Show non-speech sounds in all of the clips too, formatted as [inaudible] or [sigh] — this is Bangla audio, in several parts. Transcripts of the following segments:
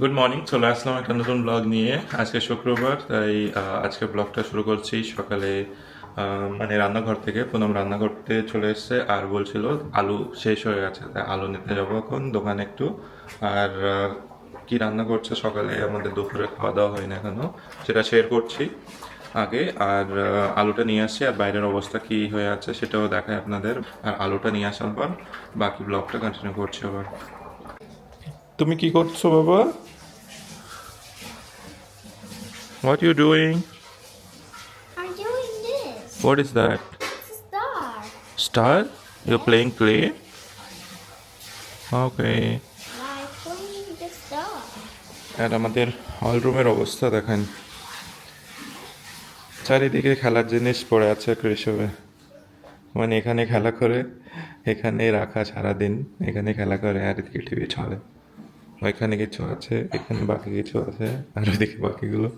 গুড মর্নিং চলে আসলাম একটা নতুন ব্লগ নিয়ে। আজকে শুক্রবার, তাই আজকে ব্লগটা শুরু করছি সকালে মানে রান্নাঘর থেকে। পুনম রান্না করতে চলে এসছে, আর বলছিল আলু শেষ হয়ে গেছে, তাই আলু নিতে যাব এখন দোকানে একটু। আর কি রান্না করছে সকালে, আমাদের দুপুরে খাওয়া দাওয়া হয় না এখনও, সেটা শেয়ার করছি আগে। আর আলুটা নিয়ে আসছি, আর বাইরের অবস্থা কি হয়ে আছে সেটাও দেখায় আপনাদের। আর আলুটা নিয়ে আসার পর বাকি ব্লগটা কন্টিনিউ করছি আবার। তুমি কি করছ বাবা? What you doing what is that star you playing play okay আর আমাদের হলরুমের অবস্থা দেখেন। চারিদিকে খেলার জিনিস পড়ে আছে কৃষকে মানে এখানে খেলা করে এখানে রাখা সারাদিন এখানে খেলা করে আর কি টিভি চলে। ওইখানে কিছু আছে এখানে বাকি কিছু আছে আর ওইদিকে বাকিগুলো?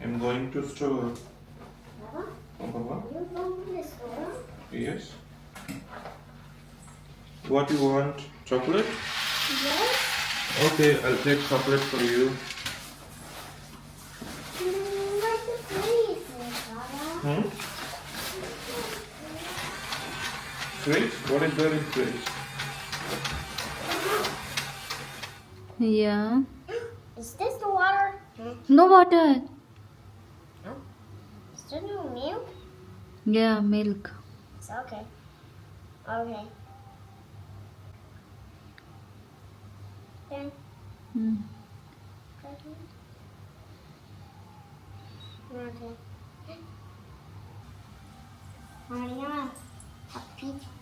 I'm going to store. Baba, Oh, Baba? you going to the store? Yes. What you want? Chocolate? Yes. Okay, I'll take chocolate for you. Mm, Where's the places, Hmm? Fridge? What is there in fridge? Yeah. [gasps] Is this the water? No water. Is there no milk? Yeah, milk. It's okay. Okay. 땡. 응. 그래. 아니야. 바피지.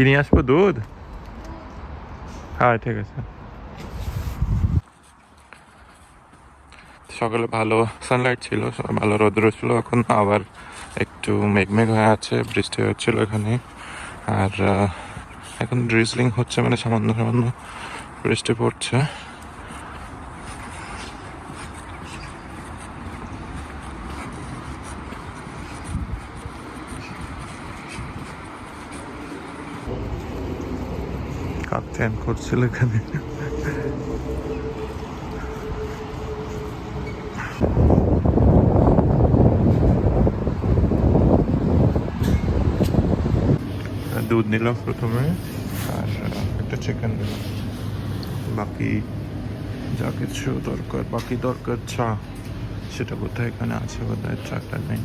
কি নিয়ে আসব দুধ? হ্যাঁ ঠিক আছে। সকালে ভালো সানলাইট ছিল ভালো রোদ্র ছিল, এখন আবার একটু মেঘমেঘ হয়ে আছে, বৃষ্টি হচ্ছিল এখানে। আর এখন ড্রিজলিং হচ্ছে মানে সামান্য সামান্য বৃষ্টি পড়ছে। কাপ্তেন করছিল এখানে। দুধ নিলাম প্রথমে, আর একটা চিকেন দিলাম বাকি যা কিছু দরকার, বাকি দরকার চা, সেটা কোথায় এখানে আছে বোধহয়, চাটা নেই।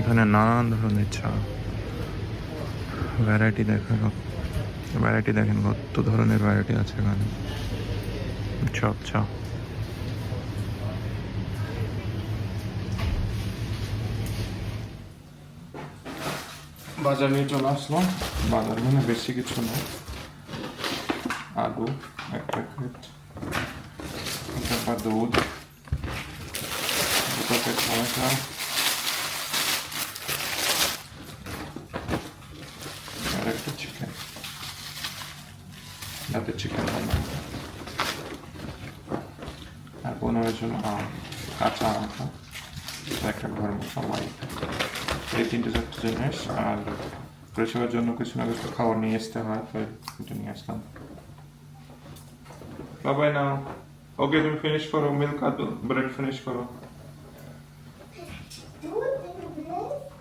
এখানে নানান ধরনের চা। ভ্যারাইটি দেখেন ভ্যারাইটি দেখেন কত ধরনের ভ্যারাইটি আছে এখানে। আচ্ছা আচ্ছা বাজার নিয়ে চলে আসলাম। বাজার মানে বেশি কিছু না। আলু, এক প্যাকেট। তারপর দুধ দু প্যাকেট ময়দা আর একটা চিকেন চিকেন বানাবো আর পনেরোর জন্য আম কাঁচা আমটা একটা ঘর মতো এই তিনটে চারটে জিনিস। আর পরিষেবার জন্য কিছু না কিছু খাবার নিয়ে আসতে হয় তো এটা নিয়ে আসলাম। বাবাই নাও। ওকে তুমি ফিনিশ করো মিল্ক আর ব্রেড ফিনিশ করো।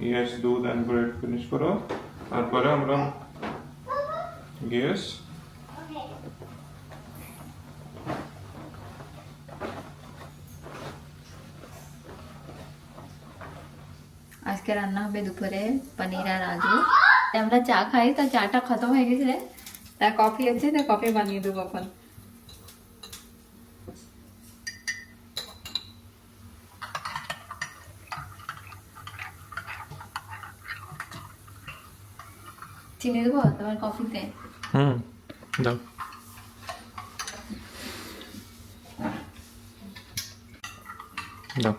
ইয়েস দুধ অ্যান্ড ব্রেড ফিনিশ করো। তারপরে আমরা ইয়েস আজকে রান্না হবে দুপুরে পনির আর আলু। আমরা চা খাই, তা চাটা খতম হয়ে গেছে তা কফি আছে, তা কফি বানিয়ে দেবো এখন। চিনি দেবো তোমার কফিতে? হুম, দাও। দাও।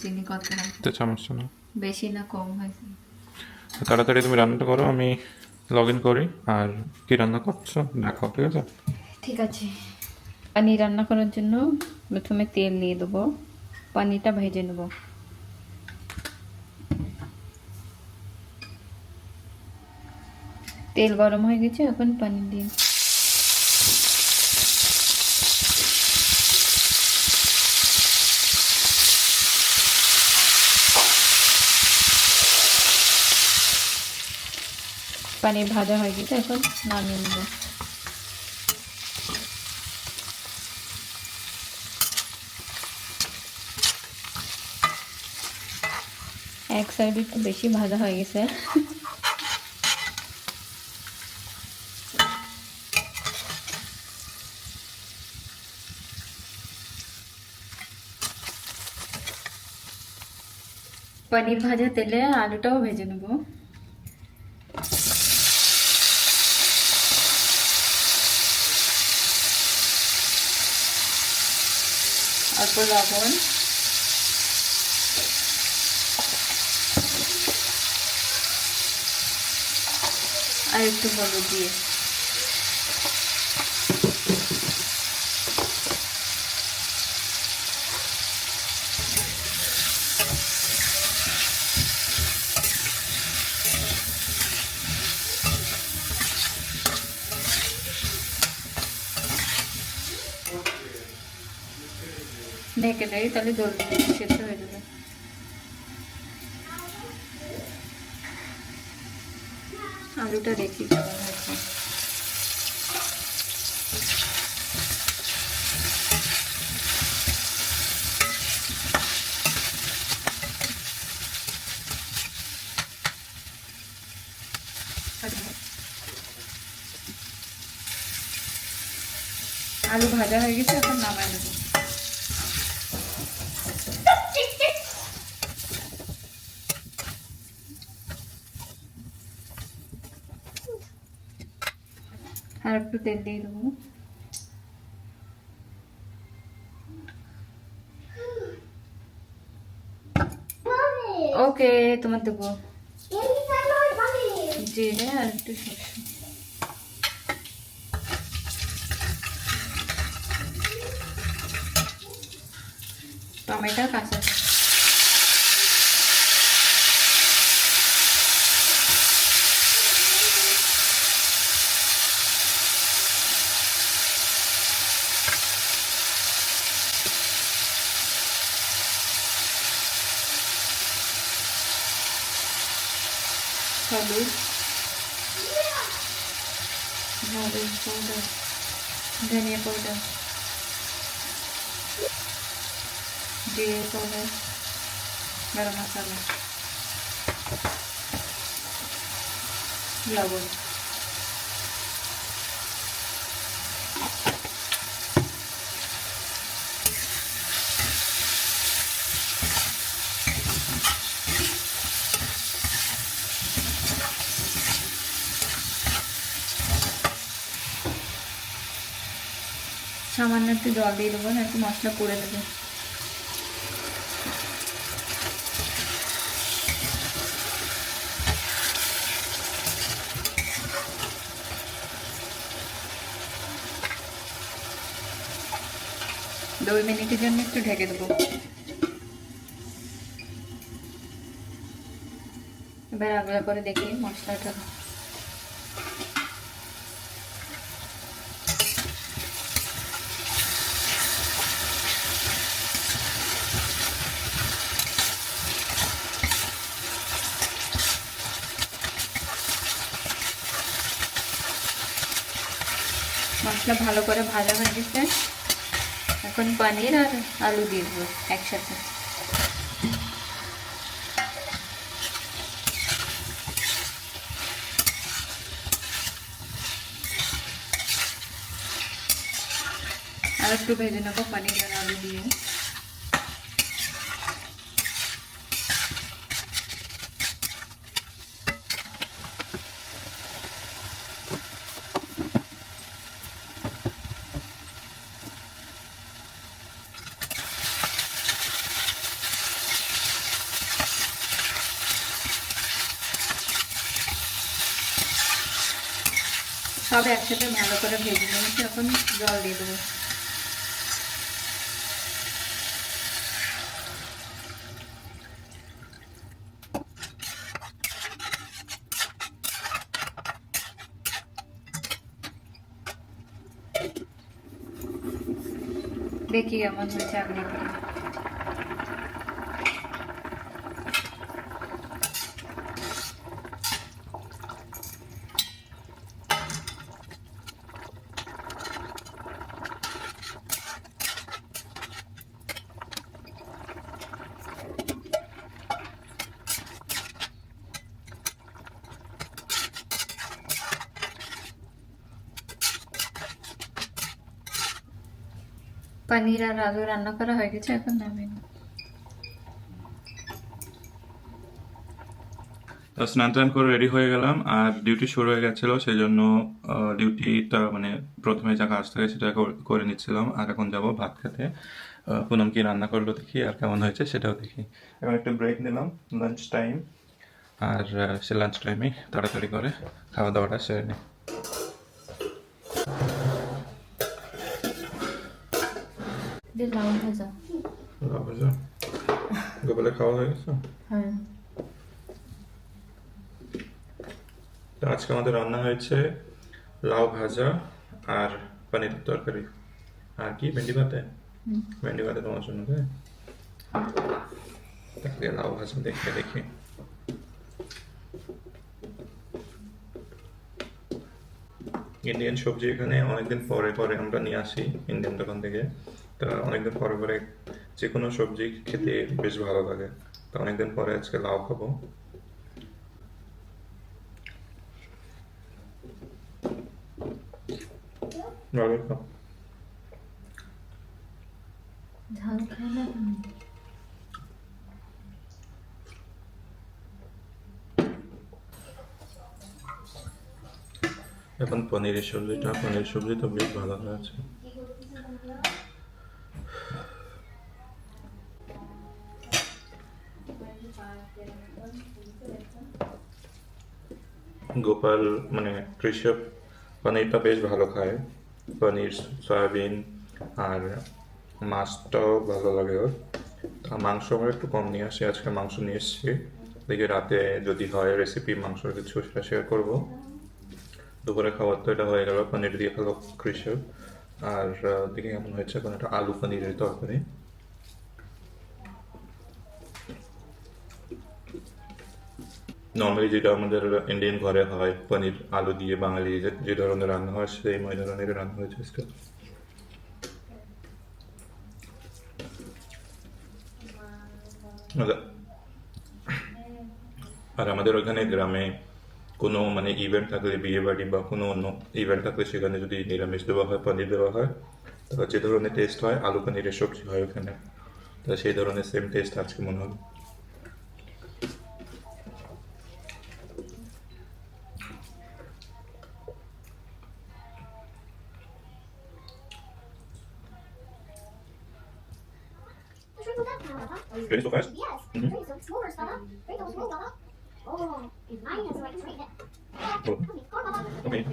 চিনি কত হয় তো চামচ না বেশি না কম হয়েছে। তাড়াতাড়ি তুমি রান্নাটা করো আমি লগ ইন করি আর কি রান্না করছ দেখো ঠিক আছে? ঠিক আছে। পানি রান্না করার জন্য প্রথমে তেল নিয়ে দেবো পানিটা ভেজে নেব। তেল গরম হয়ে গেছে এখন পানি দিয়ে পানির ভাজা হয়ে গেছে, এখন নামিয়ে নেব। এক সাইড একটু বেশি ভাজা হয়ে গেছে। পনির ভাজা তেলে আলুটাও ভেজে নেব। লবণ আর একটু হলুদ দিয়ে। ঢেকে দেয়, তাহলে জলদি সেদ্ধ হয়ে যাবে। আলুটা দেখি আলু ভাজা হয়ে গেছে, এখন নামাই দেবো আর একটু তেল দিয়ে দেবো ওকে তোমার দেবো। জিরে আর একটু টমেটো কাঁচা হলুদ হলুদ পাউডার ধনিয়া পাউডার জিরে পাউডার গরম মশলা লবণ সামান্য একটু জল দিয়ে দেবো একটু মশলা করে দেবো দুই মিনিটের জন্য একটু ঢেকে দেবো। এবার আগলা করে দেখি মশলাটা মশলা ভালো করে ভাজা হয়ে গেছে। এখন পনির আর আলু দিয়ে দেবো একসাথে। আর একটু ভেজে নেব পনির আর আলু দিয়ে। সব একসাথে ভালো করে ভেজে নিয়েছি এখন জল দিয়ে দেবো। দেখি কেমন হয়েছে আগে পনির আর আলু রান্না করা হয়ে গেছে, এখন নামিয়ে তো স্নান টান করে রেডি হয়ে গেলাম, আর ডিউটি শুরু হয়ে গেছিল সেই জন্য ডিউটিটা মানে প্রথমে যা কাজ থাকে সেটা করে নিচ্ছিলাম, আর এখন যাব ভাত খেতে। পুনম কি রান্না করল দেখি, আর কেমন হয়েছে সেটাও দেখি। এখন একটু ব্রেক নিলাম লাঞ্চ টাইম আর সে লাঞ্চ টাইমে তাড়াতাড়ি করে খাওয়া দাওয়াটা সেরে নিই দিয়ে লাউ ভাজা গোপালে খাওয়া হয়ে গেছে হ্যাঁ তো আজকে আমাদের রান্না হয়েছে লাউ ভাজা আর পনিরের তরকারি আর কি ভেন্ডি ভাতে ভেন্ডি ভাতে তোমার জন্য তাহলে লাউ ভাজা দেখে দেখি ইন্ডিয়ান সবজি এখানে অনেকদিন পরে পরে আমরা নিয়ে আসি ইন্ডিয়ান দোকান থেকে। তা অনেকদিন পরে পরে যে কোনো সবজি খেতে বেশ ভালো লাগে। তো অনেকদিন পরে আজকে লাউ খাব। ভালো খাও ঝাল খায় না এখন পনিরের সবজিটা পনির সবজি তো বেশ ভালো হয়েছে। গোপাল মানে কৃষক পনিরটা বেশ ভালো খায়। পনির, সয়াবিন আর মাছটাও ভালো লাগে ওর। মাংস আমরা একটু কম নিয়ে আসি, আজকে মাংস নিয়ে এসেছি। দেখি রাতে যদি হয় রেসিপি মাংসর কিছু, সেটা শেয়ার করব। দুপুরে খাবার তো এটা হয়ে গেল, পনির দিয়ে খেলো কৃষক। আর দেখি কেমন হয়েছে এখন একটা আলু পনিরের তরকারি। নর্মালি যেটা আমাদের ইন্ডিয়ান ঘরে হয়, পনির, আলু দিয়ে বাঙালি যে ধরনের রান্না হয়, সেই ওই ধরনের রান্না হয়েছে আজকে। মজা। আর আমাদের ওখানে গ্রামে কোনো মানে ইভেন্ট থাকলে, বিয়ে বাড়ি বা কোনো অন্য ইভেন্ট থাকলে সেখানে যদি নিরামিষ দেওয়া হয়, পনির দেওয়া হয়, তাহলে যে ধরনের টেস্ট হয়, আলু পনিরের সবজি হয় ওখানে। তো সেই ধরনের সেম টেস্ট আজকে মনে Can you fast? Yes. Mm-hmm. Oh, mine is like right now. Okay.